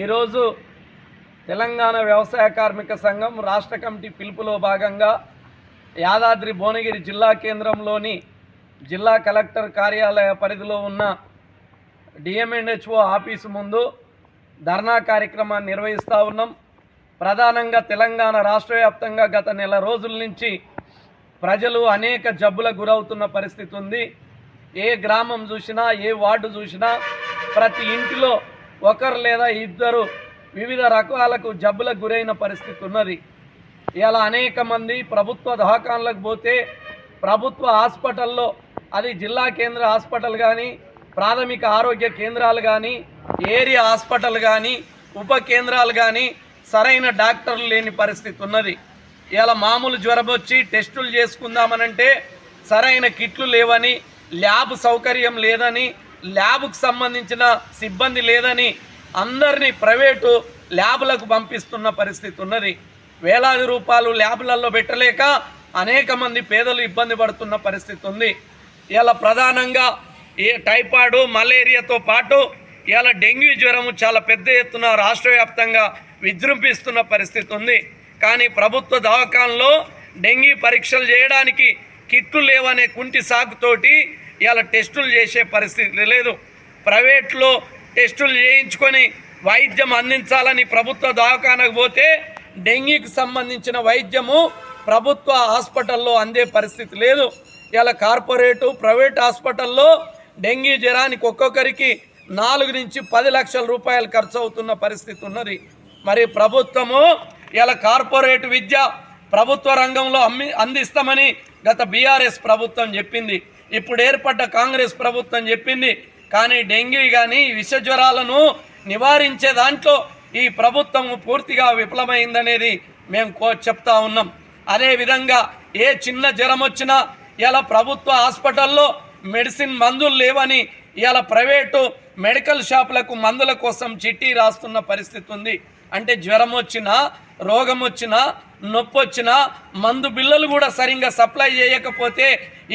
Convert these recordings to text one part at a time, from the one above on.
ఈరోజు తెలంగాణ వ్యవసాయ కార్మిక సంఘం రాష్ట్ర కమిటీ పిలుపులో భాగంగా యాదాద్రి భువనగిరి జిల్లా కేంద్రంలోని జిల్లా కలెక్టర్ కార్యాలయ పరిధిలో ఉన్న డిఎంఎన్హెచ్ఓ ఆఫీసు ముందు ధర్నా కార్యక్రమాన్ని నిర్వహిస్తూ ఉన్నాం. ప్రధానంగా తెలంగాణ రాష్ట్ర వ్యాప్తంగా గత నెల రోజుల నుంచి ప్రజలు అనేక జబ్బులకు గురవుతున్న పరిస్థితి ఉంది. ఏ గ్రామం చూసినా ఏ వార్డు చూసినా ప్రతి ఇంటిలో ఒకరు లేదా ఇద్దరు వివిధ రకాలకు జబ్బులకు గురైన పరిస్థితి ఉన్నది. ఇలా అనేక మంది ప్రభుత్వ దవాఖానలకు పోతే ప్రభుత్వ హాస్పిటల్లో అది జిల్లా కేంద్ర హాస్పిటల్ కానీ ప్రాథమిక ఆరోగ్య కేంద్రాలు కానీ ఏరియా హాస్పిటల్ కానీ ఉప కేంద్రాలు కానీ సరైన డాక్టర్లు లేని పరిస్థితి ఉన్నది. ఇలా మామూలు జ్వరం వచ్చి టెస్టులు చేసుకుందామనంటే సరైన కిట్లు లేవని ల్యాబ్ సౌకర్యం లేదని ల్యాబ్కు సంబంధించిన సిబ్బంది లేదని అందరినీ ప్రైవేటు ల్యాబ్లకు పంపిస్తున్న పరిస్థితి ఉన్నది. వేలాది రూపాయలు ల్యాబ్లలో పెట్టలేక అనేక మంది పేదలు ఇబ్బంది పడుతున్న పరిస్థితి ఉంది. ఇలా ప్రధానంగా ఏ టైఫాయిడ్ మలేరియాతో పాటు ఇలా డెంగ్యూ జ్వరము చాలా పెద్ద ఎత్తున రాష్ట్ర వ్యాప్తంగా విజృంభిస్తున్న పరిస్థితి ఉంది. కానీ ప్రభుత్వ దవాఖానలో డెంగీ పరీక్షలు చేయడానికి కిట్లు లేవనే కుంటి సాకుతోటి ఇలా టెస్టులు చేసే పరిస్థితి లేదు. ప్రైవేట్లో టెస్టులు చేయించుకొని వైద్యం అందించాలని ప్రభుత్వ దవాఖానకు పోతే డెంగీకి సంబంధించిన వైద్యము ప్రభుత్వ హాస్పిటల్లో అందే పరిస్థితి లేదు. ఇలా కార్పొరేటు ప్రైవేట్ హాస్పిటల్లో డెంగీ జ్వరానికి ఒక్కొక్కరికి నాలుగు నుంచి పది లక్షల రూపాయలు ఖర్చు అవుతున్న పరిస్థితి ఉన్నది. మరి ప్రభుత్వము ఇలా కార్పొరేట్ విద్య ప్రభుత్వ రంగంలో అమ్మి అందిస్తామని గత బీఆర్ఎస్ ప్రభుత్వం చెప్పింది. ఇప్పుడు ఏర్పడ్డ కాంగ్రెస్ ప్రభుత్వం చెప్పింది కానీ డెంగ్యూ కానీ విష జ్వరాలను నివారించే దాంట్లో ఈ ప్రభుత్వం పూర్తిగా విఫలమైందనేది మేము కో చెప్తా ఉన్నాం. అదేవిధంగా ఏ చిన్న జ్వరం వచ్చినా ఇలా ప్రభుత్వ హాస్పిటల్లో మెడిసిన్ మందులు లేవని ఇవాళ ప్రైవేటు మెడికల్ షాపులకు మందుల కోసం చిట్టి రాస్తున్న పరిస్థితి ఉంది. అంటే జ్వరం వచ్చినా రోగం వచ్చినా నొప్పి వచ్చినా మందు బిల్లలు కూడా సరిగ్గా సప్లై చేయకపోతే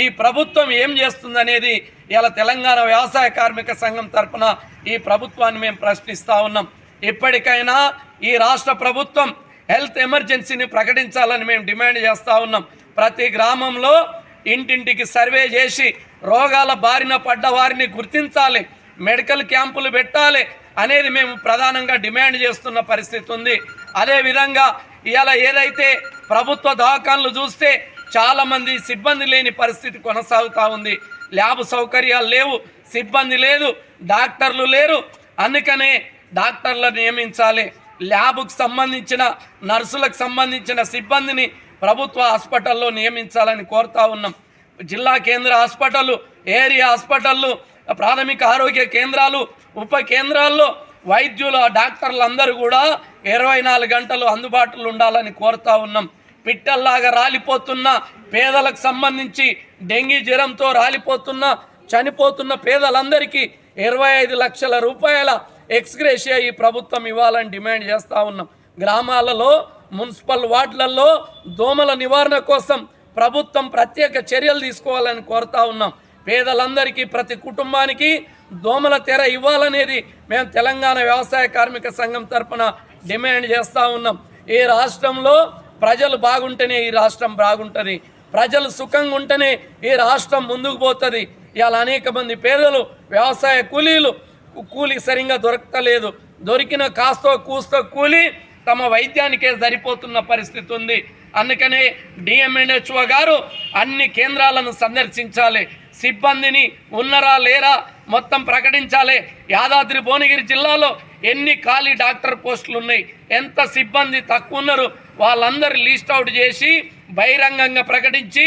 ఈ ప్రభుత్వం ఏం చేస్తుందనేది ఇలా తెలంగాణ వ్యవసాయ కార్మిక సంఘం తరఫున ఈ ప్రభుత్వాన్ని మేము ప్రశ్నిస్తూ ఉన్నాం. ఇప్పటికైనా ఈ రాష్ట్ర ప్రభుత్వం హెల్త్ ఎమర్జెన్సీని ప్రకటించాలని మేము డిమాండ్ చేస్తూ ఉన్నాం. ప్రతి గ్రామంలో ఇంటింటికి సర్వే చేసి రోగాల బారిన పడ్డ వారిని గుర్తించాలి. మెడికల్ క్యాంపులు పెట్టాలి అనేది మేము ప్రధానంగా డిమాండ్ చేస్తున్న పరిస్థితి ఉంది. అదేవిధంగా ఇవాళ ఏదైతే ప్రభుత్వ దవాఖాన్లు చూస్తే చాలామంది సిబ్బంది లేని పరిస్థితి కొనసాగుతూ ఉంది. ల్యాబ్ సౌకర్యాలు లేవు సిబ్బంది లేదు డాక్టర్లు లేరు. అందుకనే డాక్టర్లను నియమించాలి. ల్యాబ్కు సంబంధించిన నర్సులకు సంబంధించిన సిబ్బందిని ప్రభుత్వ హాస్పిటల్లో నియమించాలని కోరుతా ఉన్నాం. జిల్లా కేంద్ర హాస్పిటల్ ఏరియా హాస్పిటళ్ళు ప్రాథమిక ఆరోగ్య కేంద్రాలు ఉప కేంద్రాల్లో వైద్యుల డాక్టర్లు అందరూ కూడా ఇరవై నాలుగు గంటలు అందుబాటులో ఉండాలని కోరుతా ఉన్నాం. పిట్టల్లాగా రాలిపోతున్న పేదలకు సంబంధించి డెంగీ జ్వరంతో రాలిపోతున్న చనిపోతున్న పేదలందరికీ ఇరవై ఐదు లక్షల రూపాయల ఎక్స్గ్రేషియా ఈ ప్రభుత్వం ఇవ్వాలని డిమాండ్ చేస్తూ ఉన్నాం. గ్రామాలలో మున్సిపల్ వార్డులలో దోమల నివారణ కోసం ప్రభుత్వం ప్రత్యేక చర్యలు తీసుకోవాలని కోరుతా ఉన్నాం. పేదలందరికీ ప్రతి కుటుంబానికి దోమల తెర ఇవ్వాలనేది మేము తెలంగాణ వ్యవసాయ కార్మిక సంఘం తరపున డిమాండ్ చేస్తూ ఉన్నాం. ఈ రాష్ట్రంలో ప్రజలు బాగుంటేనే ఈ రాష్ట్రం బాగుంటుంది. ప్రజలు సుఖంగా ఉంటేనే ఈ రాష్ట్రం ముందుకు పోతుంది. ఇలా అనేక మంది పేదలు వ్యవసాయ కూలీలు కూలి సరిగ్గా దొరకలేదు. దొరికిన కాస్తో కూస్తో కూలి తమ వైద్యానికే సరిపోతున్న పరిస్థితి ఉంది. అందుకనే డిఎంఎన్హెచ్ఓ గారు అన్ని కేంద్రాలను సందర్శించాలి. సిబ్బందిని ఉన్నరా లేరా మొత్తం ప్రకటించాలి. యాదాద్రి భువనగిరి జిల్లాలో ఎన్ని ఖాళీ డాక్టర్ పోస్టులు ఉన్నాయి? ఎంత సిబ్బంది తక్కువ ఉన్నారు? వాళ్ళందరూ లీస్ట్ అవుట్ చేసి బహిరంగంగా ప్రకటించి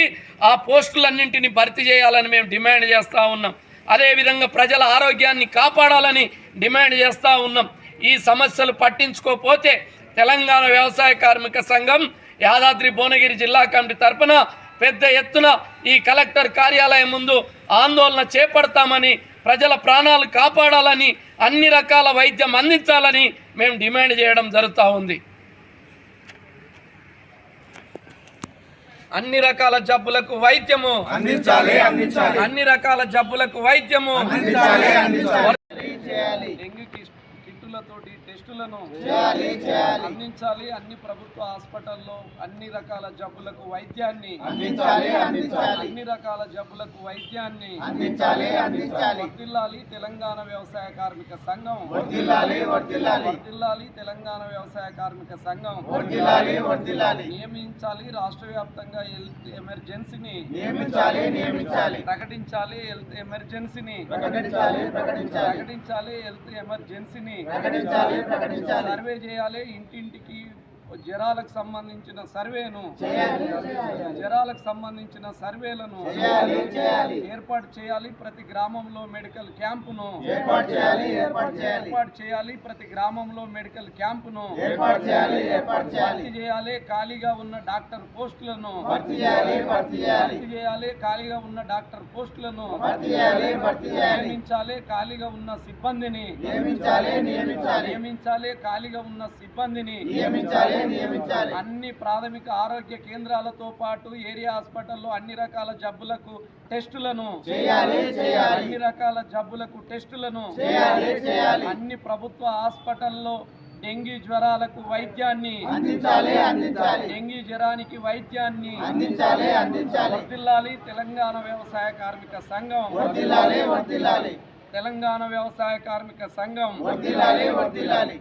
ఆ పోస్టులన్నింటినీ భర్తీ చేయాలని మేము డిమాండ్ చేస్తూ ఉన్నాం. అదేవిధంగా ప్రజల ఆరోగ్యాన్ని కాపాడాలని డిమాండ్ చేస్తూ ఉన్నాం. ఈ సమస్యలు పట్టించుకోకపోతే తెలంగాణ వ్యవసాయ కార్మిక సంఘం యాదాద్రి భువనగిరి జిల్లా కమిటీ తరపున పెద్ద ఎత్తున ఈ కలెక్టర్ కార్యాలయం ముందు ఆందోళన చేపడతామని ప్రజల ప్రాణాలు కాపాడాలని అన్ని రకాల వైద్యం అందించాలని మేము డిమాండ్ చేయడం జరుగుతూ ఉంది. అన్ని రకాల జబ్బులకు వైద్యము. అందించాలి అందించాలి. అన్ని రకాల జబ్బులకు వైద్యము. అందించాలి అందించాలి. డెంగ్యూ కిట్లు నిధులతోటి టెస్టులను చేయాలి చేయాలి. అందించాలి. అన్ని ప్రభుత్వ హాస్పిటల్లో అన్ని రకాల జబ్బులకు వైద్యాన్ని అన్ని రకాల జబ్బులకు వైద్యాన్ని వర్ధిల్లాలి తెలంగాణ వ్యవసాయ కార్మిక సంఘం వర్ధిల్లాలి తెలంగాణ వ్యవసాయ కార్మిక సంఘం నియమించాలి. రాష్ట్ర వ్యాప్తంగా హెల్త్ ఎమర్జెన్సీని ప్రకటించాలి. హెల్త్ ఎమర్జెన్సీని ప్రకటించాలి. హెల్త్ ఎమర్జెన్సీని ప్రకటించాలి సర్వే చేయాలి ఇంటింటికి జ్వరాలకు సంబంధించిన సర్వేను జ్వరాలకు సంబంధించిన సర్వేలను ఏర్పాటు చేయాలి. ప్రతి గ్రామంలో మెడికల్ క్యాంపును ఏర్పాటు చేయాలి. ప్రతి గ్రామంలో మెడికల్ క్యాంపును భర్తీ చేయాలి. ఖాళీగా ఉన్న డాక్టర్ పోస్టులను భర్తీ చేయాలి. ఖాళీగా ఉన్న డాక్టర్ పోస్టులను నియమించాలి. ఖాళీగా ఉన్న సిబ్బందిని నియమించాలి. ఖాళీగా ఉన్న సిబ్బందిని నియమించాలి. నియమించాలి. అన్ని ప్రాథమిక ఆరోగ్య కేంద్రాలతో పాటు ఏరియా హాస్పిటల్లో అన్ని రకాల జబ్బులకు టెస్టులను చేయాలి చేయాలి. అన్ని రకాల జబ్బులకు టెస్టులను చేయాలి చేయాలి. అన్ని ప్రభుత్వ హాస్పిటల్లో డెంగీ జ్వరాలకు వైద్యాన్ని అందించాలి అందించాలి. డెంగీ జ్వరానికి వైద్యాన్ని అందించాలి అందించాలి. వర్ధిల్లాలి. తెలంగాణ వ్యవసాయ కార్మిక సంఘం వర్ధిల్లాలి వర్ధిల్లాలి. తెలంగాణ వ్యవసాయ కార్మిక సంఘం వర్ధిల్లాలి వర్ధిల్లాలి.